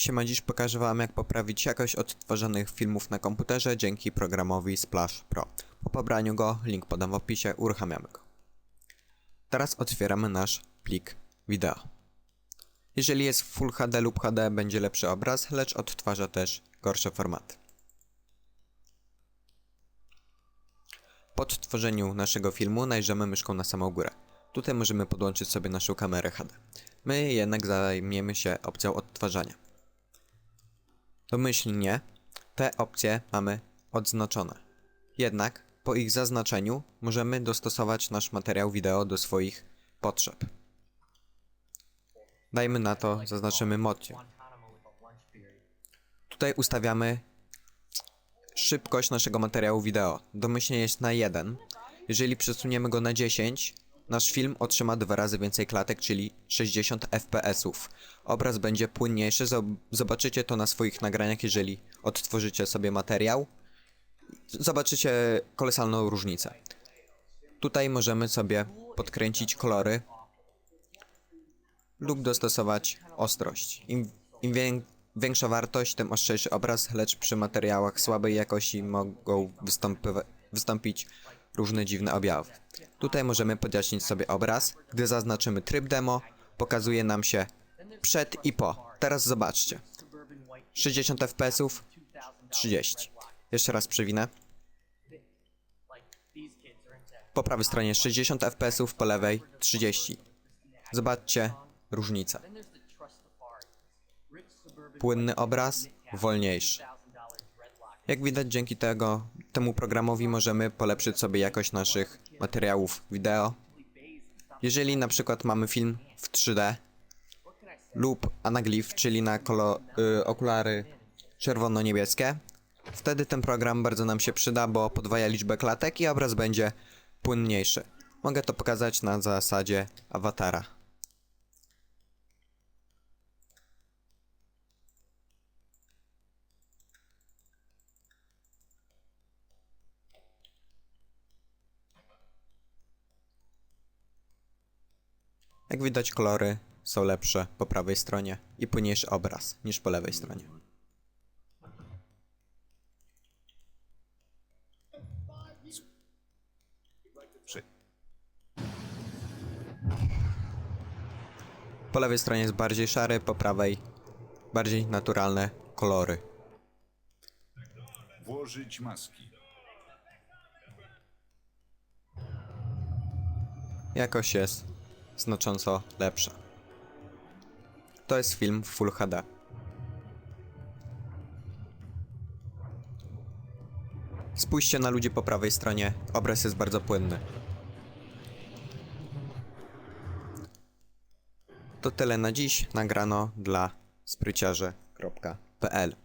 Siema, dziś pokażę wam jak poprawić jakość odtwarzanych filmów na komputerze dzięki programowi Splash Pro. Po pobraniu go, link podam w opisie, uruchamiamy go. Teraz otwieramy nasz plik wideo. Jeżeli jest Full HD lub HD będzie lepszy obraz, lecz odtwarza też gorsze formaty. Po odtworzeniu naszego filmu najrzymy myszką na samą górę. Tutaj możemy podłączyć sobie naszą kamerę HD. My jednak zajmiemy się opcją odtwarzania. Domyślnie te opcje mamy odznaczone. Jednak po ich zaznaczeniu możemy dostosować nasz materiał wideo do swoich potrzeb. Dajmy na to, zaznaczymy mocie. Tutaj ustawiamy szybkość naszego materiału wideo. Domyślnie jest na 1. Jeżeli przesuniemy go na 10, nasz film otrzyma dwa razy więcej klatek, czyli 60 fps. Obraz będzie płynniejszy, zob- zobaczycie to na swoich nagraniach, jeżeli odtworzycie sobie materiał. Zobaczycie kolosalną różnicę. Tutaj możemy sobie podkręcić kolory lub dostosować ostrość. Im, im wię- większa wartość, tym ostrzejszy obraz, lecz przy materiałach słabej jakości mogą wystąpić różne dziwne objawy. Tutaj możemy podjaśnić sobie obraz. Gdy zaznaczymy tryb demo, pokazuje nam się przed i po. Teraz zobaczcie. 60 fps, 30. Jeszcze raz przewinę. Po prawej stronie 60 fps, po lewej 30. Zobaczcie różnicę. Płynny obraz, wolniejszy. Jak widać dzięki tego, temu programowi możemy polepszyć sobie jakość naszych materiałów wideo. Jeżeli na przykład mamy film w 3D lub anaglif, czyli na kolo, y, okulary czerwono-niebieskie, wtedy ten program bardzo nam się przyda, bo podwaja liczbę klatek i obraz będzie płynniejszy. Mogę to pokazać na zasadzie awatara. Jak widać kolory są lepsze po prawej stronie i płynniejszy obraz niż po lewej stronie. Po lewej stronie jest bardziej szary, po prawej bardziej naturalne kolory. Włożyć maski. Jakość jest znacząco lepsza. To jest film w Full HD. Spójrzcie na ludzi po prawej stronie, obraz jest bardzo płynny. To tyle na dziś, nagrano dla spryciarze.pl